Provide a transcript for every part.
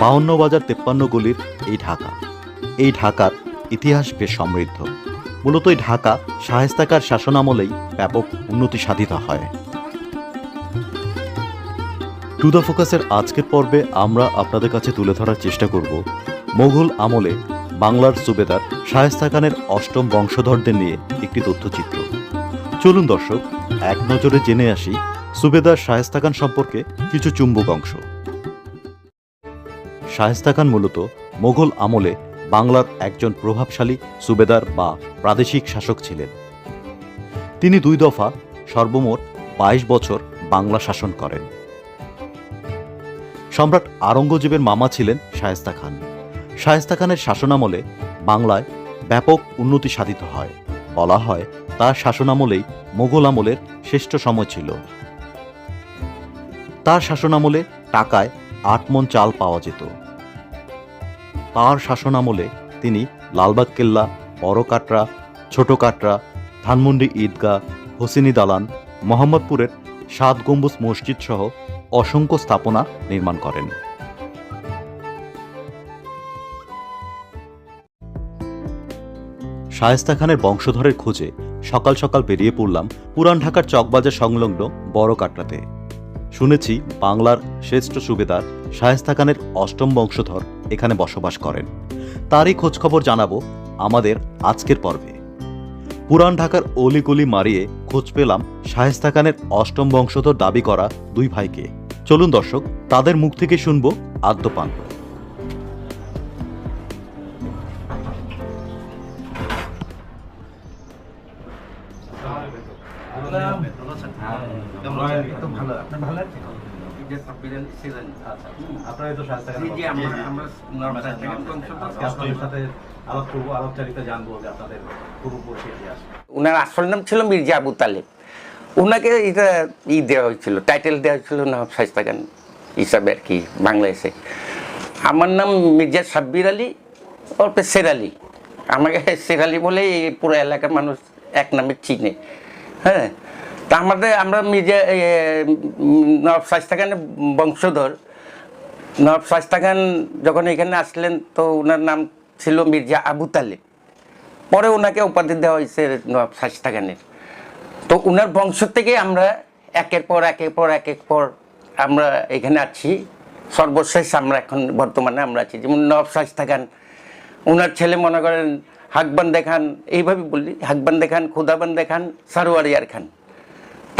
বাউন্ন বাজার তেপ্পান্ন গলির এই ঢাকা। এই ঢাকার ইতিহাস বেশ সমৃদ্ধ। মূলত এই ঢাকা শায়েস্তাকার শাসনামলেই ব্যাপক উন্নতি সাধিত হয়। টু দ্য ফোকাসের আজকের পর্বে আমরা আপনাদের কাছে তুলে ধরার চেষ্টা করব মোগল আমলে বাংলার সুবেদার শায়েস্তা খানের অষ্টম বংশধরদের নিয়ে একটি তথ্যচিত্র। চলুন দর্শক, এক নজরে জেনে আসি সুবেদার শায়েস্তা খান সম্পর্কে কিছু চুম্বক অংশ। শায়েস্তা খান মূলত মোগল আমলে বাংলার একজন প্রভাবশালী সুবেদার বা প্রাদেশিক শাসক ছিলেন। তিনি দুই দফা সর্বমোট বাইশ বছর বাংলা শাসন করেন। সম্রাট আরঙ্গজেবের মামা ছিলেন শায়েস্তা খান। শায়েস্তা খানের শাসনামলে বাংলায় ব্যাপক উন্নতি সাধিত হয়। বলা হয়, তার শাসনামলেই মোগল আমলের শ্রেষ্ঠ সময় ছিল। তার শাসনামলে টাকায় আট মন চাল পাওয়া যেত। তার শাসনামলে তিনি লালবাগ কেল্লা বড় কাটরা ছোট কাটরা ধানমন্ডি ঈদগাহ, হোসেনি দালান, মোহাম্মদপুরের সাত গম্বুজ মসজিদ সহ অসংখ্য স্থাপনা নির্মাণ করেন। শায়েস্তা খানের বংশধরের খোঁজে সকাল সকাল বেরিয়ে পড়লাম পুরান ঢাকার চকবাজার সংলগ্ন বড় কাটরাতে শুনেছি বাংলার শ্রেষ্ঠ সুবেদার শায়েস্তা খানের অষ্টম বংশধর এখানে বসবাস করেন। তারই খোঁজখবর জানাব আমাদের আজকের পর্বে। পুরান ঢাকার অলিগলি মারিয়ে খোঁজ পেলাম শায়েস্তা খানের অষ্টম বংশধর দাবি করা দুই ভাইকে। চলুন দর্শক, তাদের মুখ থেকে শুনব আদ্যপান্ত ওনার আসল নাম ছিল মির্জা আবু তালেব। ওনাকে এটা ই দেওয়া হয়েছিল টাইটেল দেওয়া হয়েছিল নবাব শাইস্তা খান হিসাবে আর কি, বাংলাদেশে। আমার নাম মির্জা সাব্বির আলী, অল্পে শের আলী। আমাকে শের আলী বলেই এই পুরো এলাকার মানুষ এক নামে চিনে। হ্যাঁ? তা আমাদের, আমরা নবাব শাইস্তা খানের বংশধর। নবাব শাইস্তা খান যখন এখানে আসলেন, তো ওনার নাম ছিল মির্জা আবু তালেব। পরে ওনাকে উপাধি দেওয়া হয়েছে নবাব শাইস্তা খানের তো ওনার বংশ থেকে আমরা একের পর একের পর এক এক পর আমরা এখানে আছি। সর্বশেষ আমরা এখন বর্তমানে আমরা আছি। যেমন নবাব শাইস্তা খান ওনার ছেলে মনে করেন হাকবান্দে খান, এইভাবে বললি হাকবান্দে খান, খুদাবান্দে খান, সারোয়ারিয়ার খান।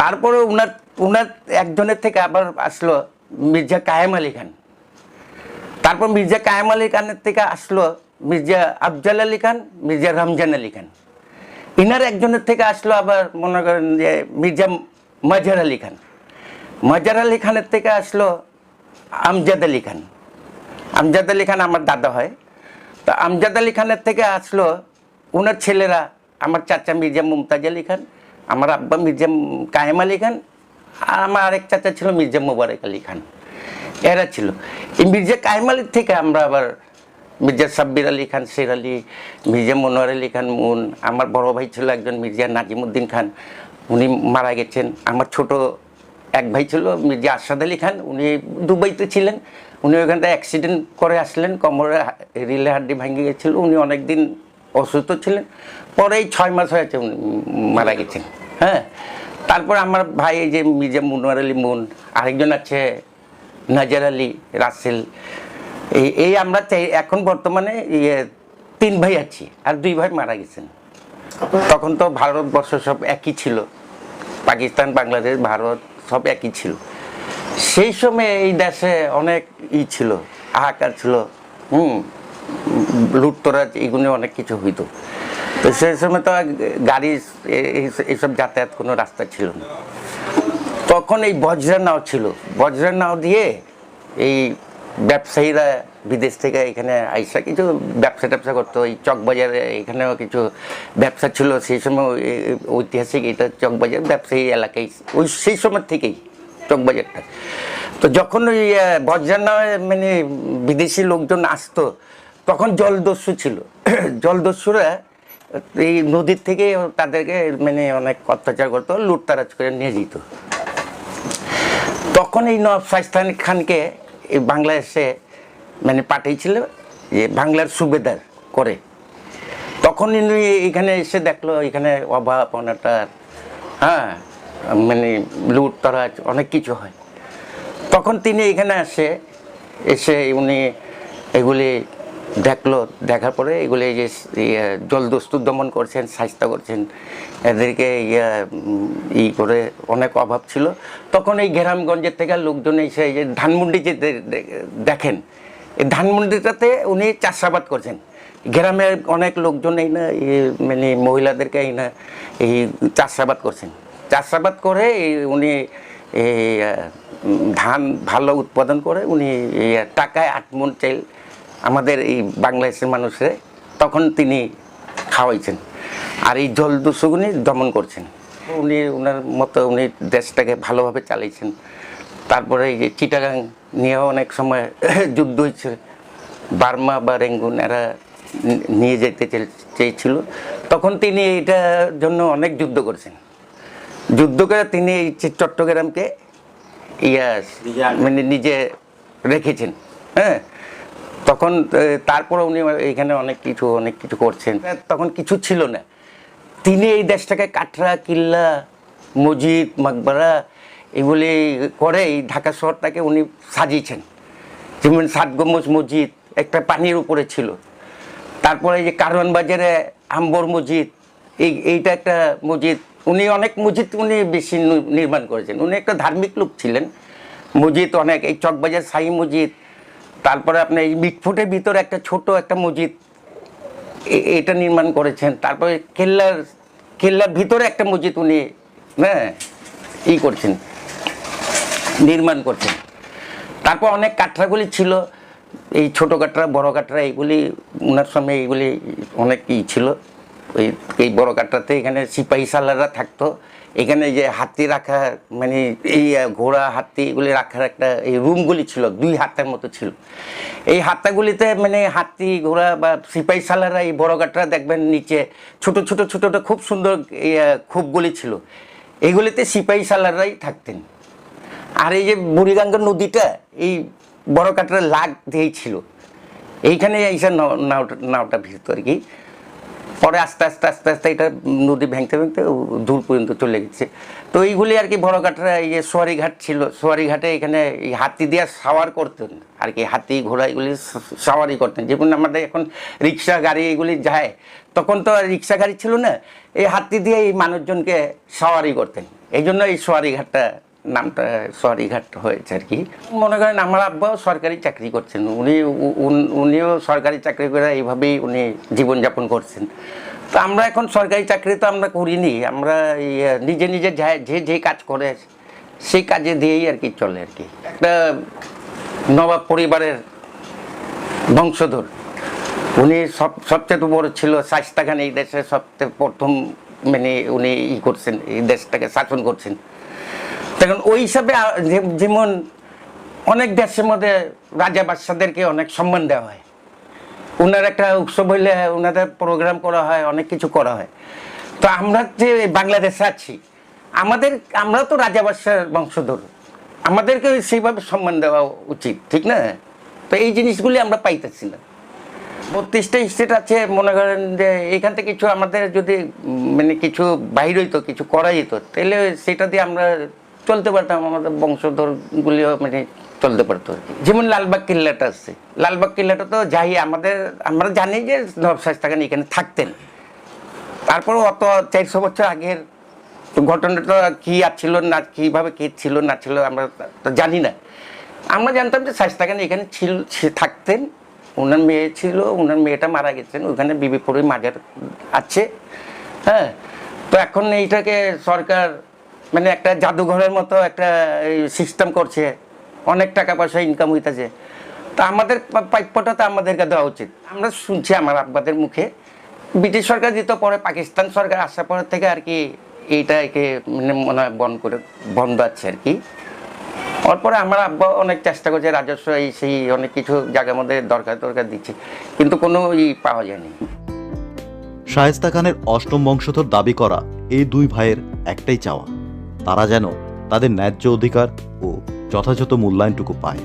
তারপরে উনার উনার একজনের থেকে আবার আসলো মির্জা কায়েম আলী খান। তারপর মির্জা কায়েম আলী খানের থেকে আসলো মির্জা আফজাল আলী খান, মির্জা রমজান আলী খান। ইনার একজনের থেকে আসলো আবার মনে করেন যে মির্জা মজার আলী খান। মাজার আলী খানের থেকে আসলো আমজাদ আলী খান। আমজাদ আলী খান আমার দাদা হয়। তো আমজাদ আলী খানের থেকে আসলো ওনার ছেলেরা, আমার চাচা মির্জা মুমতাজ আলী খান। আমার আব্বা মির্জা কায়েম আলী খান আর আমার আরেক চাচা ছিল মির্জা মুবারক আলী খান। এরা ছিল। এই মির্জা কায়েম আলীর থেকে আমরা আবার মির্জা সাব্বির আলী খান, শের আলী, মির্জা মনোয়ার আলী খান, মুন, আমার বড় ভাই ছিল একজন মির্জা নাজিমুদ্দিন খান, উনি মারা গেছেন। আমার ছোট এক ভাই ছিল মির্জা আসাদ আলী খান, উনি দুবাইতে ছিলেন। উনি ওখান থেকে অ্যাক্সিডেন্ট করে আসলেন, কোমরে রিলে হাড্ডি ভেঙে গেছিল। উনি অনেক দিন অসুস্থ ছিলেন। পরে এই ছয় মাস হয়েছে মারা গেছেন। হ্যাঁ? তারপর আমার ভাই এই যে মির্জা মুনোয়ার আলী মুন, আরেকজন আছে নাজার আলী রাসেল। এই এই আমরা এখন বর্তমানে ইয়ে তিন ভাই আছি, আর দুই ভাই মারা গেছেন। তখন তো ভারতবর্ষ সব একই ছিল। পাকিস্তান, বাংলাদেশ, ভারত সব একই ছিল। সেই সময় এই দেশে অনেক ই ছিল, হাহাকার ছিল। হুম? লুটতরাজ এগুলো অনেক কিছু হইতো। তো সেই সময় তো গাড়ি এইসব যাতায়াত কোনো রাস্তা ছিল না। তখন এই বজ্রা নাও ছিল। বজ্রা নাও দিয়ে এই ব্যবসায়ীরা বিদেশ থেকে এখানে আইসা কিছু ব্যবসা ট্যাবসা করতো। এই চকবাজারে এখানেও কিছু ব্যবসা ছিল। সেই সময় ঐতিহাসিক এটা চকবাজার ব্যবসায়ী এলাকায় ওই সেই সময় থেকেই চকবাজারটা। তো যখন ওই বজ্রা নাওয়ে মানে বিদেশি লোকজন আসতো তখন জলদস্যু ছিল। জলদস্যুরা এই নদীর থেকে তাদেরকে মানে অনেক অত্যাচার করতো, লুটতারাজ করে নিয়ে যেত। তখন এই নব শাইস্তান খানকে এই বাংলাদেশে মানে পাঠিয়েছিল যে বাংলার সুবেদার করে। তখন এখানে এসে দেখল, এখানে অভাব অনাটার হ্যাঁ মানে লুট তরাজ অনেক কিছু হয়। তখন তিনি এখানে আসে, এসে উনি এগুলি দেখল দেখার পরে এগুলি যে ইয়ে, জলদস্যু দমন করছেন স্বাস্থ্য করছেন এদেরকে ইয়ে ই করে অনেক অভাব ছিল। তখন এই গ্রামগঞ্জের থেকে লোকজন এসে এই যে ধানমন্ডি যে দেখেন এই ধানমন্ডিটাতে উনি চাষাবাদ করছেন। গ্রামে অনেক লোকজন এই না এই মানে মহিলাদেরকে এই না এই চাষাবাদ করছেন। চাষাবাদ করে এই উনি এই ধান ভালো উৎপাদন করে উনি টাকায় আট মন চাইল আমাদের এই বাংলাদেশের মানুষের তখন তিনি খাওয়াইছেন। আর এই জল দূষগুনি দমন করছেন। উনি ওনার মতো উনি দেশটাকে ভালোভাবে চালিয়েছেন তারপরে এই যে চিটাগাং নিয়েও অনেক সময় যুদ্ধ হয়েছে। বার্মা বা রেঙ্গুন এরা নিয়ে যেতে চেয়েছিল। তখন তিনি এইটার জন্য অনেক যুদ্ধ করছেন। যুদ্ধ করে তিনি এই চট্টগ্রামকে ইয়া মানে নিজে রেখেছেন। হ্যাঁ? তখন তারপর উনি এখানে অনেক কিছু অনেক কিছু করছেন। তখন কিছু ছিল না। তিনি এই দেশটাকে কাটরা, কিল্লা মসজিদ মাকবারা এগুলি করে এই ঢাকা শহরটাকে উনি সাজিয়েছেন। যেমন সাত গম্বুজ মসজিদ একটা পানির উপরে ছিল। তারপরে এই যে কারওয়ান বাজারে আম্বর মসজিদ, এই, এইটা একটা মসজিদ। উনি অনেক মসজিদ উনি বেশি নির্মাণ করেছেন। উনি একটা ধার্মিক লোক ছিলেন। মসজিদ অনেক, এই চকবাজার সাই মসজিদ তারপরে আপনি এই মিটফুটের ভিতরে একটা ছোট একটা মসজিদ এটা নির্মাণ করেছেন। তারপরে কেল্লার কেল্লার ভিতরে একটা মসজিদ উনি হ্যাঁ ই করছেন, নির্মাণ করছেন। তারপর অনেক কাঠরাগুলি ছিল, এই ছোট কাঠরা, বড় কাঠরা, এইগুলি ওনার সময় এইগুলি অনেক ই ছিল। ওই এই বড় কাঠরাতে এখানে সিপাহী সালাররা থাকতো। এখানে যে হাতি রাখা মানে এই ঘোড়া, হাতি এগুলি রাখার একটা এই রুমগুলি ছিল, দুই হাতের মতো ছিল। এই হাতাগুলিতে মানে হাতি, ঘোড়া বা সিপাহী সালাররা এই বড় কাঠরা দেখবেন নিচে ছোট ছোট ছোট খুব সুন্দর খোপগুলি ছিল। এইগুলিতে সিপাহী সালাররাই থাকতেন। আর এই যে বুড়িগঙ্গা নদীটা, এই বড় কাটার লাগ দিয়েই ছিল। এইখানে নাও- নাওটা নাওটা ভিজত আর কি পরে আস্তে আস্তে আস্তে আস্তে এটা নদী ভেঙতে ভেঙতে দূর পর্যন্ত চলে গেছে। তো এইগুলি আর কি বড় কাটরা এই যে সোয়ারি ঘাট ছিল, সোয়ারি ঘাটে এখানে এই হাতি দিয়ে সাওয়ার করতেন। আর কি হাতি, ঘোড়া এগুলি সাওয়ারি করতেন। যেমন আমাদের এখন রিক্সা, গাড়ি এগুলি যায়, তখন তো রিক্সা, গাড়ি ছিল না, এই হাতি দিয়ে এই মানুষজনকে সাওয়ারি করতেন। এই জন্য এই সোয়ারি ঘাটটা নামটা সোয়ারি ঘাট হয়েছে আর কি। মনে করেন আমার আব্বাও সরকারি চাকরি করছেন। উনি উনিও সরকারি চাকরি করে এইভাবেই উনি জীবনযাপন করছেন। তো আমরা এখন সরকারি চাকরি তো আমরা করিনি, আমরা নিজে নিজে যা- যে কাজ করে, সেই কাজে দিয়েই আর কি চলে আর কি। একটা নবাব পরিবারের বংশধর, উনি সব, সবচেয়ে বড় ছিল শাইস্তা খান, এই দেশে সবচেয়ে প্রথম মানে উনি ই করছেন, এই দেশটাকে শাসন করছেন। তখন ওই হিসাবে যেমন অনেক দেশের মধ্যে রাজা বাদশাদেরকে অনেক সম্মান দেওয়া হয়। ওনার একটা উৎসব হইলে ওনাদের প্রোগ্রাম করা হয়, অনেক কিছু করা হয়। তো আমরা যে বাংলাদেশে আছি, আমাদের আমরা তো রাজা বাদশার বংশধর। আমাদেরকে সেইভাবে সম্মান দেওয়া উচিত, ঠিক না? তো এই জিনিসগুলি আমরা পাইতেছি না বত্রিশটা স্টেট আছে, মনে করেন যে এখান থেকে কিছু আমাদের যদি মানে কিছু বাইর হইতো, কিছু করা যেত, তাহলে সেটা দিয়ে আমরা চলতে পারতাম, আমাদের বংশধরগুলিও মানে চলতে পারতো। যেমন লালবাগ কিল্লাটা আছে। লালবাগ কিল্লাটা তো যাই, আমাদের, আমরা জানি যে নবাব শাস্তাখান এখানে থাকতেন। তারপর অত চারশো বছর আগের ঘটনাটা কি ছিল না, কীভাবে কি ছিল না ছিল আমরা তো জানি না। আমরা জানতাম যে শাস্তাখান এখানে ছিল থাকতেন, ওনার মেয়ে ছিল, ওনার মেয়েটা মারা গেছেন, ওখানে বিবিপুরে মাজার আছে। হ্যাঁ তো এখন এইটাকে সরকার মানে একটা জাদুঘরের মতো একটা সিস্টেম করছে। অনেক টাকা পয়সা ইনকাম হইতেছে। তা আমাদের প্রাপ্যটা তো আমাদেরকে দেওয়া উচিত। আমরা শুনছি আমার আব্বাদের মুখে। ব্রিটিশ সরকার দিত পরে, পাকিস্তান সরকার আসার পর থেকে আর কি এইটাকে মানে মনে হয় বন্ধ করে, বন্ধ আছে আর কি। তারপরে আমার আব্বা অনেক চেষ্টা করছে, রাজস্ব এই সেই অনেক কিছু জায়গার মধ্যে দরকার দরকার দিচ্ছে। কিন্তু কোনো ই পাওয়া যায়নি। শায়েস্তা খানের অষ্টম বংশধর দাবি করা এই দুই ভাইয়ের একটাই চাওয়া। তারা যেন তাদের ন্যায্য অধিকার ও যথাযথ মূল্যায়নটুকু পায়।